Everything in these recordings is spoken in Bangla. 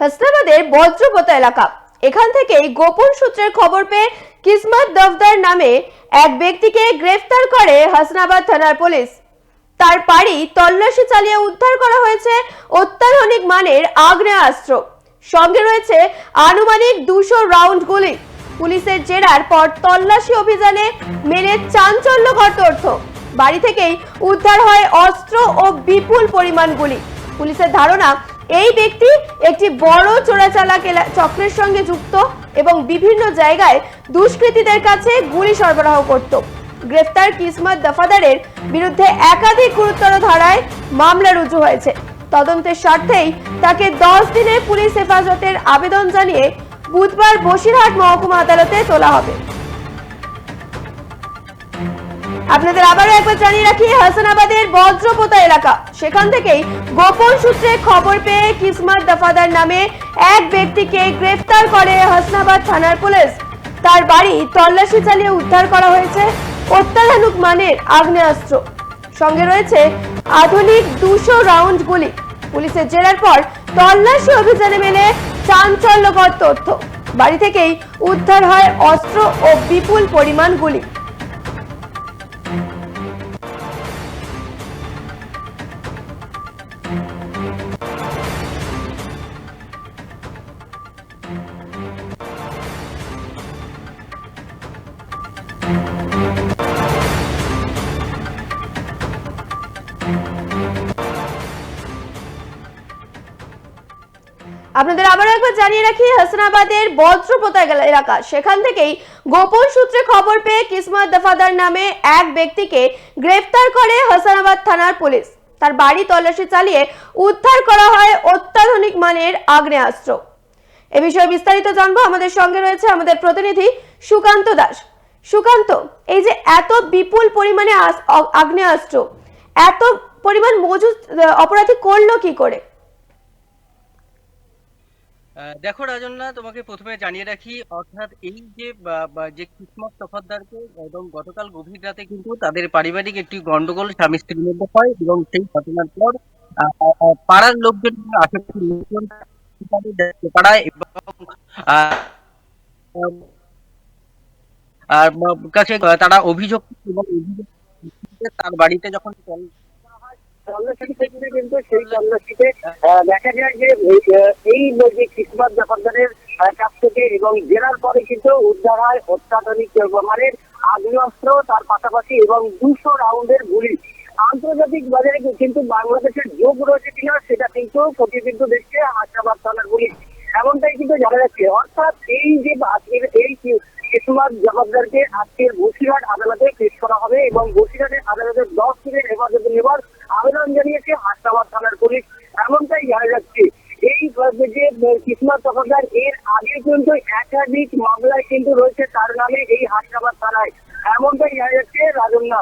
হাসনাবাদের বজ্রপোতা এলাকা। এখান থেকেই গোপন সূত্রের খবর পেয়ে কিসমত দফদার নামে এক ব্যক্তিকে গ্রেফতার করে হাসনাবাদ থানার পুলিশ। তার বাড়ি তল্লাশি চালিয়ে উদ্ধার করা হয়েছে অত্যাধুনিক মানের আগ্নেয়াস্ত্র। সঙ্গে রয়েছে আনুমানিক দুশো রাউন্ড গুলি। পুলিশের জেরার পর তল্লাশি অভিযানে মেলে চাঞ্চল্যকর তথ্য। বাড়ি থেকেই উদ্ধার হয় অস্ত্র ও বিপুল পরিমাণ গুলি। পুলিশের ধারণা এই ব্যক্তি একটি বড় চোরাচালাক এলা- চক্রের সঙ্গে যুক্ত এবং বিভিন্ন জায়গায় দুষ্কৃতীদের কাছে গুলি সরবরাহ করত। গ্রেফতার কিসমত দফাদারের বিরুদ্ধে একাধিক গুরুতর ধারায় মামলা রুজু হয়েছে। তদন্তের স্বার্থেই তাকে দশ দিনের পুলিশ হেফাজতের আবেদন জানিয়ে বুধবার বসিরহাট মহকুমা আদালতে তোলা হবে। আপনাদের আবারও একবার জানিয়ে রাখি, হাসানাবাদের বজ্রপোতা এলাকা। সেখান থেকেই গোপন সূত্রে খবর পেয়ে কিসমত দফাদার নামে এক ব্যক্তিকে গ্রেফতার করে হাসনাবাদ থানার পুলিশ। তার বাড়ি তল্লাশি চালিয়ে উদ্ধার করা হয়েছে অত্যাধুনিক মানের আগ্নেয়াস্ত্র। সঙ্গে রয়েছে আধুনিক দুশো রাউন্ড গুলি। পুলিশের জেরার পর তল্লাশি অভিযানে মেলে চাঞ্চল্যকর তথ্য। বাড়ি থেকেই উদ্ধার হয় অস্ত্র ও বিপুল পরিমাণ গুলি। আপনাদের আবারও একবার জানিয়ে রাখি, হাসনাবাদের বজ্রপোতা এলাকা সেখান থেকেই গোপন সূত্রে খবর পেয়ে কিসমত দফাদার নামে এক ব্যক্তিকে গ্রেফতার করে হাসানাবাদ থানার পুলিশ। তার বাড়ি তল্লাশি চালিয়ে উদ্ধার করা হয় অত্যাধুনিক মানের আগ্নেয়াস্ত্র। এ বিষয়ে বিস্তারিত জানব। আমাদের সঙ্গে রয়েছে আমাদের প্রতিনিধি সুকান্ত দাস। সুকান্ত, এই যে এত বিপুল পরিমাণে আগ্নেয়াস্ত্র, এত পরিমাণ মজুদ, অপরাধী করল কি করে? দেখো রাজন্না তোমাকে প্রথমে জানিয়ে রাখি, অর্থাৎ এই যে যে কিসমত তফাদ্দারকে একদম গতকাল গভীর রাতে কিন্তু তাদের পারিবারিক একটি গন্ডগোল স্বামী স্ত্রীর মধ্যে হয় এবং সেই ঘটনার পর পাড়ার লোকজন আশেপাশের লোকজন পাড়ায় এবং কাছে তারা অভিযোগ, এবং অভিযোগ, তার বাড়িতে যখন তল্লাশি থেকে কিন্তু সেই তল্লাশিতে দেখা যায় যে এই, যে কিসমত জাফরদারের কাছ থেকে এবং জেরার পরে কিন্তু উদ্ধার হয় অত্যাধুনিক মানের আগ্নেয়াস্ত্র তার পাশাপাশি এবং দুশো রাউন্ডের গুলি। আন্তর্জাতিক বাজারে কিন্তু বাংলাদেশের যোগ রয়েছে কিনা সেটা কিন্তু প্রতিবিদ্ধ দেখছে হায়দ্রাবাদ থানার পুলিশ এমনটাই কিন্তু জানা যাচ্ছে। অর্থাৎ এই যে আজকের এই কিসমত জবাবদারকে আজকের বসিরহাট আদালতে পেশ করা হবে এবং বসিরহাটের আদালতে দশ দিনের হেফাজতে নেবার আবেদন জানিয়েছে হাসনাবাদ থানার পুলিশ। এমনটাই জানা যাচ্ছে এই যে কিসমত তফরদার এর আগে কিন্তু একাধিক মামলায় কিন্তু রয়েছে তার নামে এই হাসনাবাদ থানায়। এমনটাই জানা যাচ্ছে রাজন্না।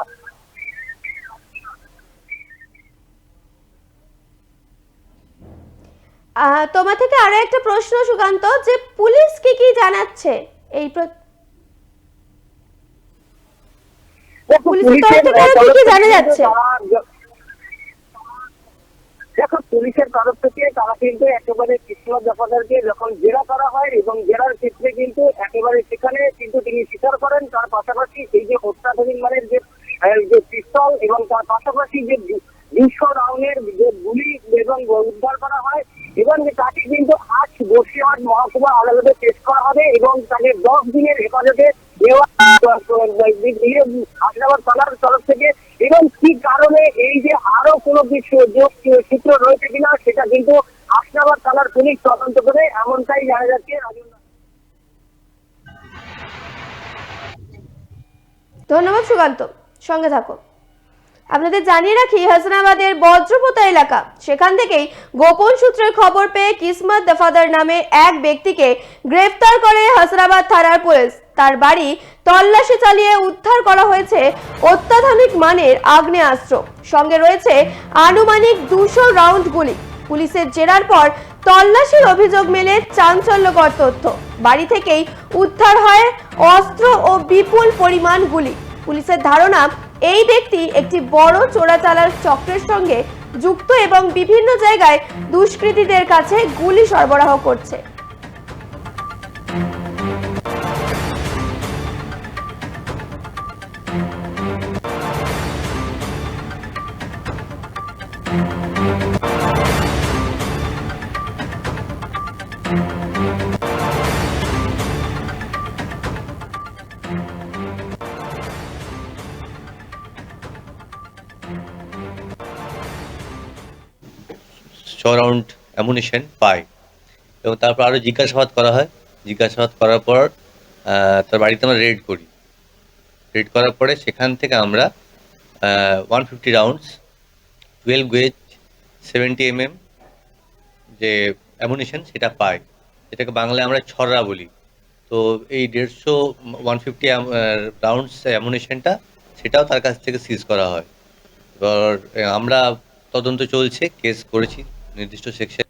তোমার থেকে আরও একটা প্রশ্ন সুকান্ত যে পুলিশ কি কি জানাচ্ছে? এই পুলিশের তরফ থেকে কি জানা যাচ্ছে? দেখো, পুলিশের তরফ থেকে তারা কিন্তু একেবারে কিসমত দফাদারকে যখন জেরা করা হয় এবং জেরার ক্ষেত্রে কিন্তু একেবারে সেখানে কিন্তু তিনি স্বীকার করেন। তার পাশাপাশি এই যে অত্যাধুনিক মানের যে যে পিস্তল এবং তার পাশাপাশি যে দুশো রাউন্ডের যে গুলি এবং উদ্ধার করা হয় এবং তাকে কিন্তু আজ বসে বসিরহাট মহকুমা আদালতে পেশ করা হবে এবং তাকে দশ দিনের হেফাজতে দেওয়া হাসনাবাদ থানার তরফ থেকে এবং কি কারণে এই যে আরও কোনো কিছু যোগ সূত্র রয়েছে কিনা সেটা কিন্তু আসনাবাদ থানার পুলিশ তদন্ত করে এমনটাই জানা যাচ্ছে। ধন্যবাদ সুকান্ত। সঙ্গে থাকো। আপনাদের জানিয়ে রাখি, হাসনাবাদের বজ্রপোতা এলাকা। সেখান থেকেই গোপন সূত্রের খবর পেয়ে কিসমত দফাদার নামে এক ব্যক্তিকে গ্রেফতার করে হাসনাবাদ থানার পুলিশ। তার বাড়ি তল্লাশি চালিয়ে উদ্ধার করা হয়েছে অত্যাধুনিক মানের আগ্নেয়াস্ত্র। সঙ্গে রয়েছে আনুমানিক দুশো রাউন্ড গুলি। পুলিশের জেরার পর তল্লাশির অভিযোগ মেলে চাঞ্চল্যকর তথ্য। বাড়ি থেকেই উদ্ধার হয় অস্ত্র ও বিপুল পরিমাণ গুলি। পুলিশের ধারণা এই ব্যক্তি একটি বড় চোরাচালার চক্রের সঙ্গে যুক্ত এবং বিভিন্ন জায়গায় দুষ্কৃতীদের কাছে গুলি সরবরাহ করছে। ছ রাউন্ড অ্যামুনিশন পায়। এবং তারপর আরও জিজ্ঞাসাবাদ করা হয়। জিজ্ঞাসাবাদ করার পর তার বাড়িতে আমরা রেড করি। রেড করার পরে সেখান থেকে আমরা one fifty rounds twelve gauge seventy MM যে অ্যামুনিশন সেটা পাই। যেটাকে বাংলায় আমরা ছড়রা বলি। তো এই দেড়শো ওয়ান ফিফটি রাউন্ডস অ্যামুনিশনটা সেটাও তার কাছ থেকে সিজ করা হয়। এবার আমরা তদন্ত চলছে কেস করেছি। নির্দিষ্ট সেকশন